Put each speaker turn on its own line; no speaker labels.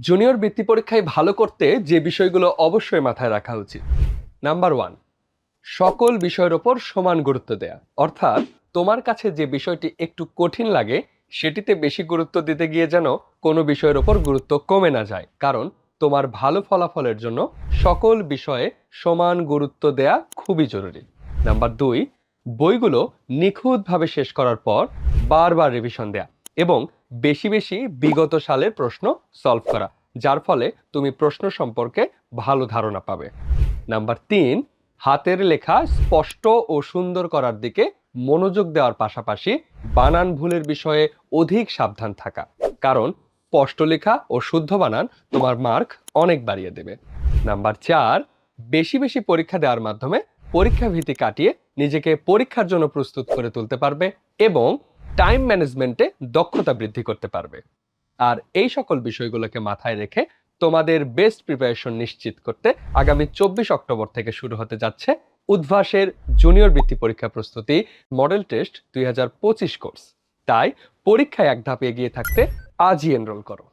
Junior বৃত্তি পরীক্ষায় ভালো করতে যে বিষয়গুলো অবশ্যই মাথায় রাখা উচিত। নাম্বার ওয়ান সকল বিষয়ের ওপর সমান গুরুত্ব দেয়া। অর্থাৎ তোমার কাছে যে বিষয়টি একটু কঠিন লাগে, সেটিতে বেশি গুরুত্ব দিতে গিয়ে যেন কোনো বিষয়ের ওপর গুরুত্ব কমে না যায়। কারণ তোমার ভালো ফলাফলের জন্য সকল বিষয়ে সমান গুরুত্ব দেয়া খুবই জরুরি। নাম্বার দুই, বইগুলো নিখুঁতভাবে শেষ করার পর বারবার রিভিশন দেয়া। এবং বেশি বেশি বিগত সালের প্রশ্ন সলভ করা, যার ফলে তুমি প্রশ্ন সম্পর্কে ভালো ধারণা পাবে। নাম্বার তিন, হাতের লেখা স্পষ্ট ও সুন্দর করার দিকে মনোযোগ দেওয়ার পাশাপাশি বানান ভুলের বিষয়ে অধিক সাবধান থাকা, কারণ স্পষ্ট লেখা ও শুদ্ধ বানান তোমার মার্ক অনেক বাড়িয়ে দেবে। নাম্বার চার, বেশি বেশি পরীক্ষা দেওয়ার মাধ্যমে পরীক্ষা ভীতি কাটিয়ে নিজেকে পরীক্ষার জন্য প্রস্তুত করে তুলতে পারবে এবং টাইম ম্যানেজমেন্টে দক্ষতা বৃদ্ধি করতে পারবে। আর এই সকল বিষয়গুলোকে মাথায় রেখে তোমাদের বেস্ট প্রিপারেশন নিশ্চিত করতে আগামী চব্বিশ অক্টোবর থেকে শুরু হতে যাচ্ছে উদ্ভাসের জুনিয়র বৃত্তি পরীক্ষা প্রস্তুতি মডেল টেস্ট দুই হাজার পঁচিশ কোর্স তাই পরীক্ষায় এক ধাপ এগিয়ে থাকতে আজই এনরোল করো।